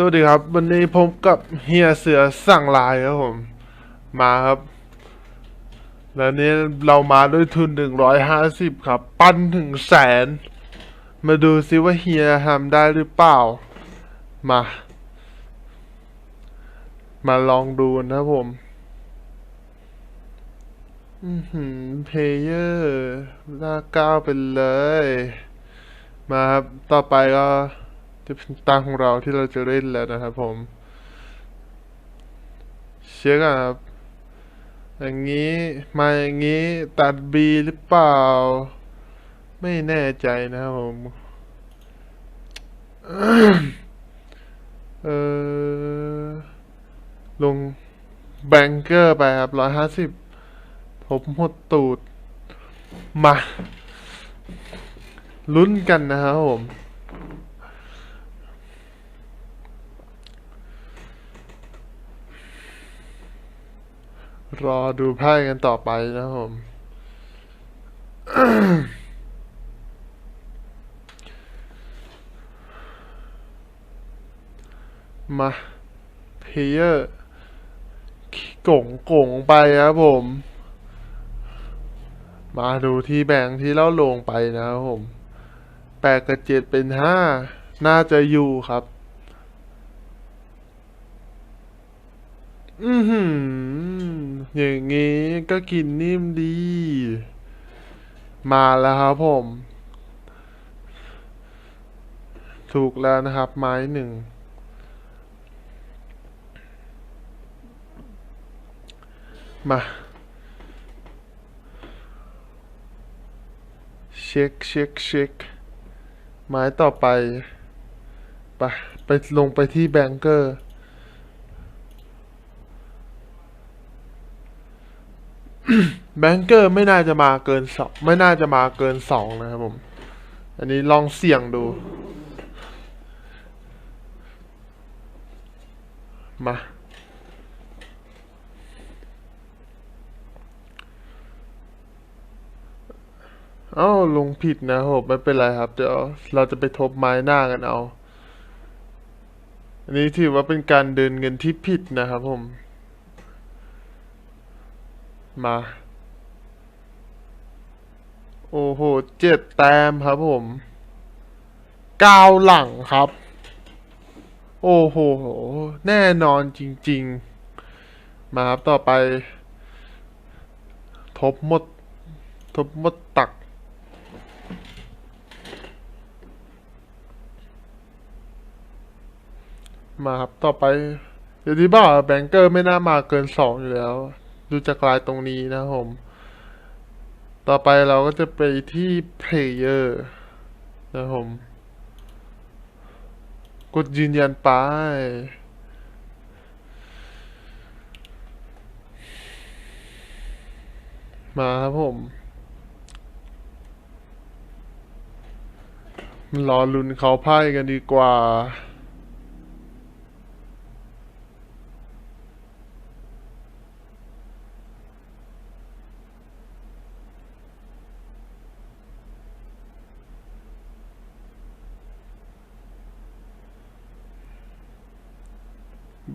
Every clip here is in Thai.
สวัสดีครับ วันนี้ผมกับเฮียเสือสั่งลายครับผม มาครับ แล้วนี้เรามาด้วยทุนหนึ่งร้อยห้าสิบครับ ปั้นถึงแสน มาดูซิว่าเฮียทำได้หรือเปล่า มา มาลองดูนะครับผมอือหือเพลเยอร์ลากก้าวไปเลย มาครับ ต่อไปก็ จะเป็นตาของเราที่เราจะเล่นแล้วนะครับผม เช็คอะครับ อย่างนี้มาอย่างนี้ตัดบีหรือเปล่า ไม่แน่ใจนะครับผม เออลงแบงเกอร์ไปครับร้อยห้าสิบผมหดตูด มา ลุ้นกันนะครับผม รอดูไพ่กันต่อไปนะครับผมมาเพเยอร์กงกงไปครับผม มาดูที่แบ่งที่เล่าลงไปนะครับผมแปดกับเจ็ดเป็นห้าน่าจะอยู่ครับ อือหือ อย่างงี้ก็กินนิ่มดี มาแล้วครับผม ถูกแล้วนะครับ ไม้หนึ่ง มาเช็คเช็คเช็คไม้ต่อไป ไป ไปลงไปที่แบงเกอร์ แบงเกอร์ไม่น่าจะมาเกินสองไม่น่าจะมาเกินสองนะครับผม อันนี้ลองเสี่ยงดู มา เอ้าลงผิดนะครับไม่เป็นไรครับ เดี๋ยวเราจะไปทบไม้หน้ากันเอา อันนี้ถือว่าเป็นการเดินเงินที่ผิดนะครับผม มา โอ้โห เจ็ดแต้มครับผมเก้าหลังครับ โอ้โห แน่นอนจริง ๆ มาครับต่อไป ทบหมด ทบหมดตัก มาครับต่อไปเดี๋ยวที่บอกแบงเกอร์ไม่น่ามาเกินสองอยู่แล้ว ดูจากลายตรงนี้นะครับผม ต่อไปเราก็จะไปที่เพลเยอร์นะครับผม กดยืนยันไป มาครับผม รอลุ้นเขาไพ่กันดีกว่า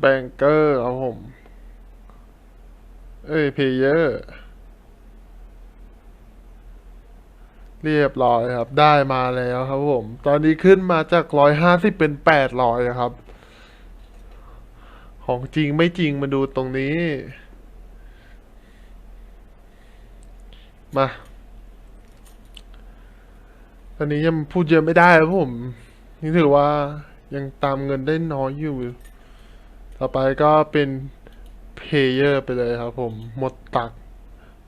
แบงเกอร์ครับผม เอ้ยเพเยอร์เรียบร้อยครับ ได้มาแล้วครับผม ตอนนี้ขึ้นมาจากร้อยห้าสิบเป็นแปดร้อยครับ ของจริงไม่จริงมาดูตรงนี้ มา ตอนนี้ยังพูดเยอะไม่ได้ครับผม นี่ถือว่ายังตามเงินได้น้อยอยู่ ต่อไปก็เป็นเพเยอร์ไปเลยครับผมหมดตัก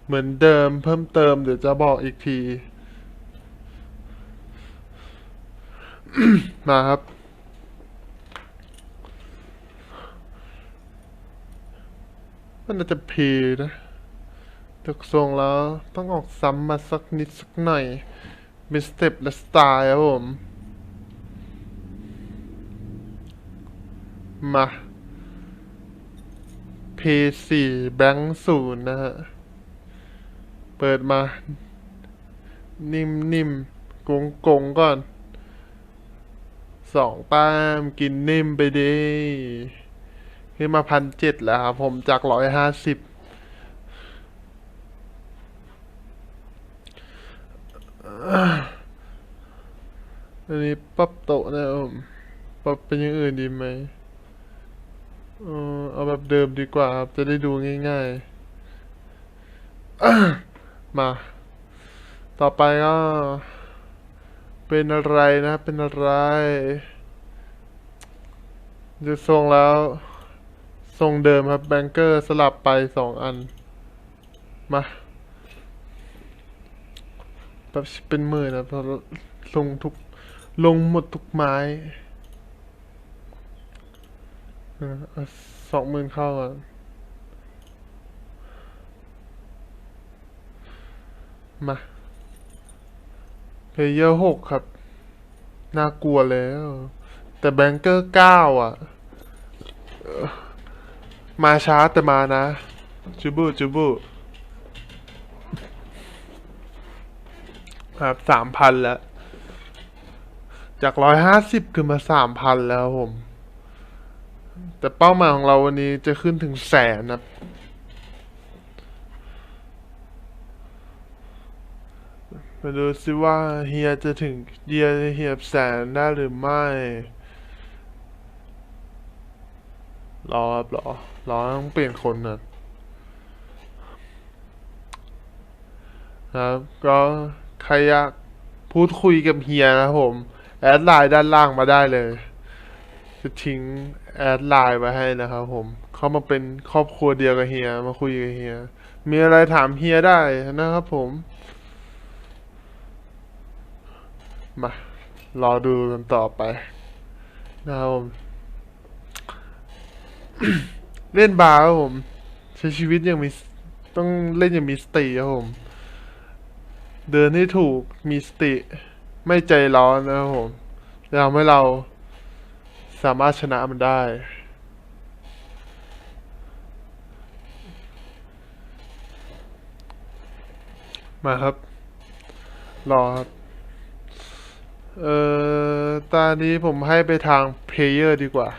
เหมือนเดิมเพิ่มเติมเดี๋ยวจะบอกอีกที มาครับ มันจะเพนะตกทรงแล้วต้องออกซ้ำมาสักนิดสักหน่อยมีสเต็ปและสไตล์ครับผม มา P4 แบงค์ศูนย์นะฮะ เปิดมา นิ่มๆกงกงๆก่อน สองแต้มกินนิ่มไปดีขึ้นมาพันเจ็ดแล้วครับผมจากร้อยห้าสิบอันนี้ปรับโตะนะครับผมปรับเป็นอย่างอื่นดีไหมเออ เอาแบบเดิมดีกว่าครับ จะได้ดูง่ายๆ มา ต่อไปก็ เป็นอะไรนะ เป็นอะไร จะทรงแล้ว ทรงเดิมครับ แบงเกอร์สลับไปสองอัน มาแบบเป็นหมื่นนะพราะลงทุก ลงหมดทุกไม้ สองหมื่นเข้าอะมาเพลเยอร์หกครับ น่ากลัวแล้ว แต่แบงเกอร์เก้าอะ มาช้าแต่มานะ จูบูจูบูครับสามพันแล้ว จากร้อยห้าสิบขึ้นมาสามพันแล้วผม แต่เป้าหมายของเราวันนี้จะขึ้นถึงแสนนะมาดูซิว่าเฮียจะถึงเดียจะเฮียบแสนได้หรือไม่ รอครับรอรอต้องเปลี่ยนคนนะครับก็ใครอยากพูดคุยกับเฮียนะผม แอดไลน์ด้านล่างมาได้เลย จะทิ้งแอดไลน์ไว้ให้นะครับผม เข้ามาเป็นครอบครัวเดียวกับเฮีย มาคุยกับเฮีย มีอะไรถามเฮียได้นะครับผม มารอดูกันต่อไปนะครับผม เล่นบาร์ครับผม ใช้ชีวิตย่างมีต้องเล่นอย่างมีสติครับผม เดินให้ถูกมีสติ ไม่ใจร้อนนะครับผมจะทำให้เรา สามารถชนะมันได้ มาครับ รอครับ เอ่อตอนนี้ผมให้ไปทางเพลเยอร์ดีกว่า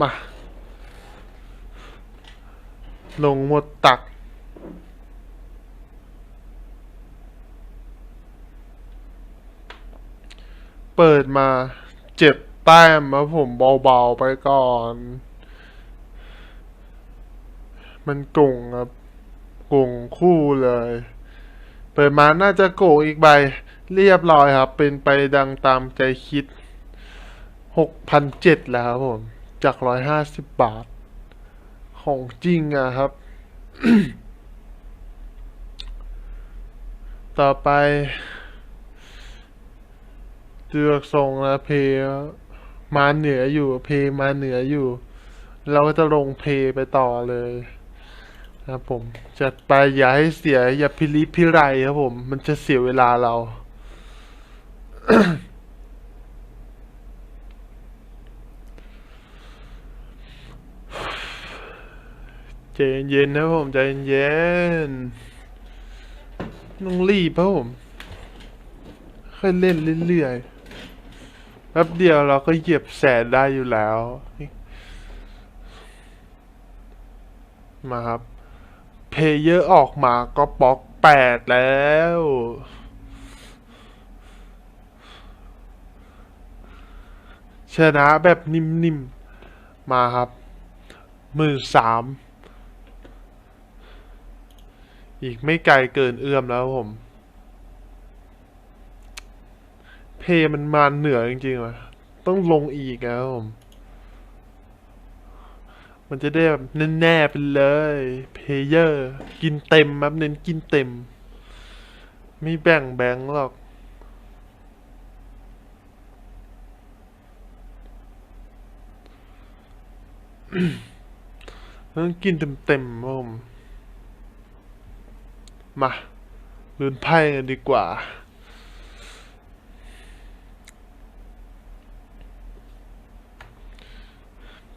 มา ลงหมดตักเปิดมา เจ็บแต้มแล้วผมเบาๆไปก่อน มันโก่งครับโก่งคู่เลย เปิดมาน่าจะโกงอีกใบ เรียบร้อยครับ เป็นไปดังตามใจคิดหกพันเจ็ดแล้วครับผม จากร้อยห้าสิบบาท ของจริงอะครับ ต่อไป เลือกทรงแล้วเพย์มาเหนืออยู่ เพย์มาเหนืออยู่ เราก็จะลงเพย์ไปต่อเลยครับผมจัดไปอย่าให้เสีย อย่าพิริพิไรครับผม มันจะเสียเวลาเรา ใจเย็นๆนะผมใจเย็นๆต้องรีบครับผมค่อยเล่นเรื่อยๆ ป๊บเดียวเราก็เหยียบแสนได้อยู่แล้ว มาครับ เพเยอร์ออกมาก็บล็อกแปดแล้ว ชนะแบบนิ่มๆ มาครับหมื่นสาม อีกไม่ไกลเกินเอื้อมแล้วผม เพมันมาเหนือจริงๆว่ะต้องลงอีกนะครับผมมันจะได้แบบแน่ๆไปเลย เพเยอร์ กินเต็มครับเน้นกินเต็ม ไม่แบ่งแบงค์หรอก ต้องกินเต็มๆครับผมมาลุนไพ่กันดีกว่า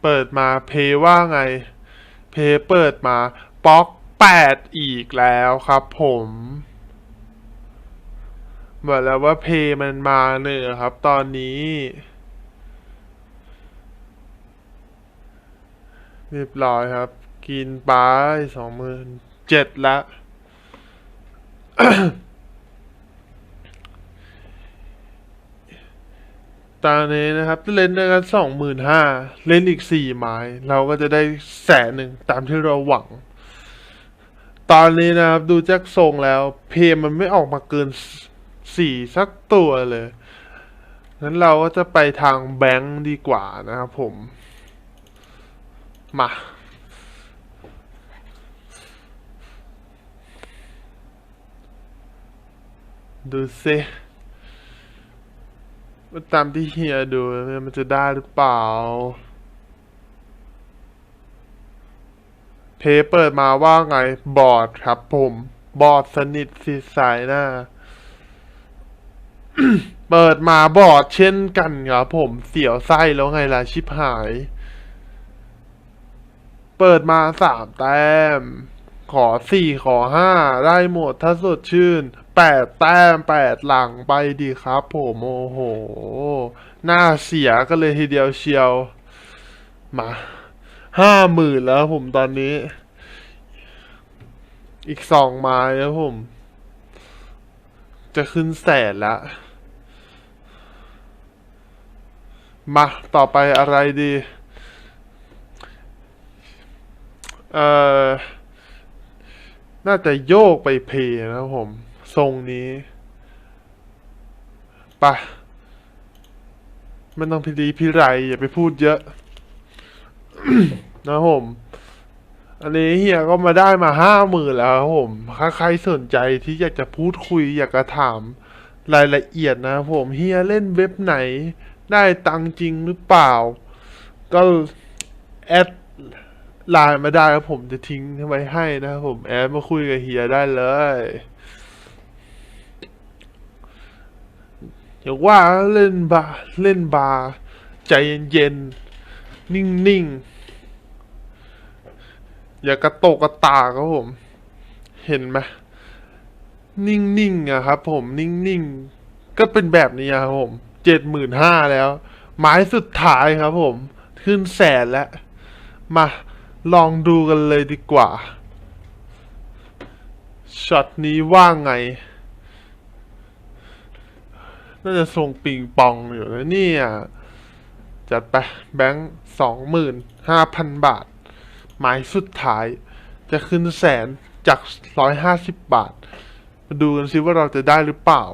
เปิดมาเพว่าไง เพเปิดมาป๊อกแปดอีกแล้วครับผมบอกแล้วว่าเพย์มันมาเนอะครับตอนนี้เรียบร้อยครับ กินไปสองหมื่นเจ็ดละ ตอนนี้นะครับเล่นได้กันสองหมื่นห้าเล่นอีกสี่ไม้เราก็จะได้แสนหนึ่งตามที่เราหวัง ตอนนี้นะครับดูจากทรงแล้ว เพย์มันไม่ออกมาเกินสี่สักตัวเลยงั้นเราก็จะไปทางแบงค์ดีกว่านะครับผม มาดูซิ ว่าตามที่เฮียดูมันจะได้หรือเปล่า เพเปิดมาว่าไง บอดครับผม บอดสนิทสิสายหน้า เปิดมาบอดเช่นกันครับผม เสียวไส้แล้วไงล่ะชิบหาย เปิดมาสามแต้ม ขอสี่ขอห้าได้หมดถ้าสดชื่น แปดแต้มแปดหลังไปดีครับผมโอ้โหหน้าเสียก็เลยทีเดียวเชียว มาห้าหมื่นแล้วผมตอนนี้ อีกสองไม้แล้วผม จะขึ้นแสนละมาต่อไปอะไรดี เอ่อ น่าจะโยกไปเพนะครับผม ทรงนี้ปะไม่ต้องพิรีพิไรอย่าไปพูดเยอะ นะผมอันนี้เฮียก็มาได้มาห้าหมื่นแล้วครับผมถ้าใครสนใจที่อยากจะพูดคุย อยากจะถามรายละเอียดนะผมเฮียเล่นเว็บไหน ได้ตังจริงหรือเปล่า ก็แอดไลน์มาได้ครับผมจะทิ้งไว้ให้นะครับผมแอดมาคุยกับเฮียได้เลย อย่าว่าเล่นบาเล่นบาใจเย็นๆ นิ่งๆ อย่ากระโตกกระตาครับผม เห็นไหมนิ่งๆอะครับผมนิ่งๆ ก็เป็นแบบนี้ครับผมเจ็ดหมื่นห้าแล้วไม้สุดท้ายครับผม ขึ้นแสนแล้ว มาลองดูกันเลยดีกว่าช็อตนี้ว่าไง น่าจะส่งปิงปองอยู่แล้วเนี่ย จัดไปแบงค์สองหมื่นห้าพันบาท หมายสุดท้ายจะขึ้นแสนจากร้อยห้าสิบบาท มาดูกันซิว่าเราจะได้หรือเปล่า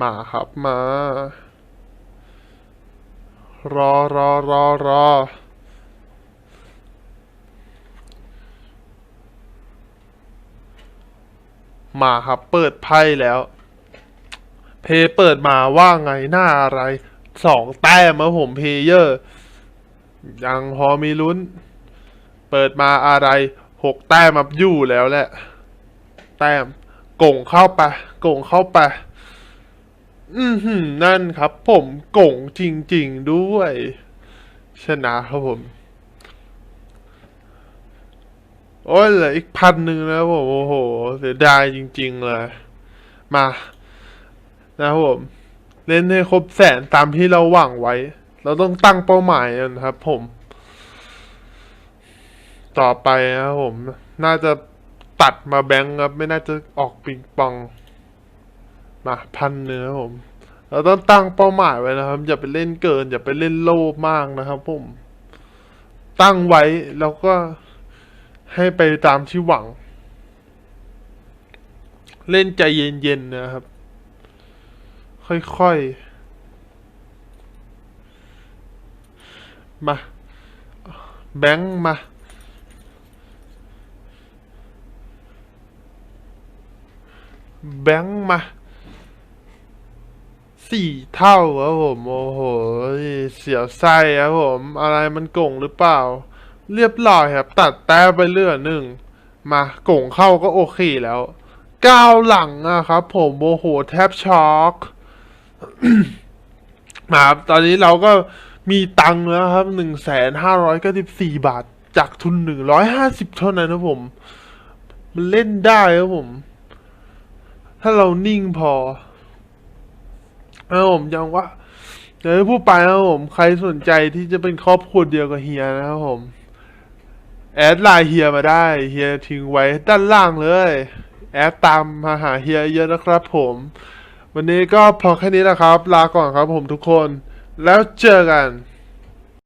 มาครับมา รอรอรอรอ มาครับ เปิดไพ่แล้ว เพย์เปิดมาว่าไงหน้าอะไรสองแต้มครับผมเพเยอร์ยังพอมีลุ้น เปิดมาอะไรหกแต้มมาอยู่แล้วแหละ แต้มโก่งเข้าไปโก่งเข้าไป อือหือนั่นครับ ผมโก่งจริง ๆ ด้วย ชนะครับผม โอ้ยเหลืออีกพันหนึ่งแล้วผมโอ้โห เสียดายจริง ๆ เลย มา นะครับผม เล่นให้ครบแสนตามที่เราหวังไว้ เราต้องตั้งเป้าหมายนะครับ ผม ต่อไปนะครับผม น่าจะตัดมาแบงค์ครับ ไม่น่าจะออกปิงปอง มาพันเนื้ครับผม เราต้องตั้งเป้าหมายไว้นะครับ อย่าไปเล่นเกิน อย่าไปเล่นโลภมากนะครับ ผม ตั้งไว้แล้วก็ ให้ไปตามที่หวัง เล่นใจเย็นๆนะครับ ค่อยๆ มา แบงค์มาแบงค์มาสี่เท่าครับผม โอ้โห เสียวไส้ครับผม อะไรมันโก่งหรือเปล่า เรียบร้อยครับ ตัดแต้มไปเรื่อยหนึ่งมาโก่งเข้าก็โอเคแล้วก้าวหลังอะครับผมโอ้โหแทบช็อกมาครับตอนนี้เราก็มีตังค์แล้วครับหนึ่งแสนห้าร้อยเก้าสิบสี่บาท จากทุนหนึ่งร้อยห้าสิบเท่านั้นนะผม มันเล่นได้ครับผม ถ้าเรานิ่งพอนะผมยังว่าเดี๋ยวพูดไปนะผม ใครสนใจที่จะเป็นครอบครัวเดียวกับเฮียนะครับผม แอดไลน์เฮียมาได้เฮียทิ้งไว้ด้านล่างเลย แอดตามมาหาเฮียเยอะนะครับผม วันนี้ก็พอแค่นี้นะครับ ลาก่อนครับผมทุกคน แล้วเจอกัน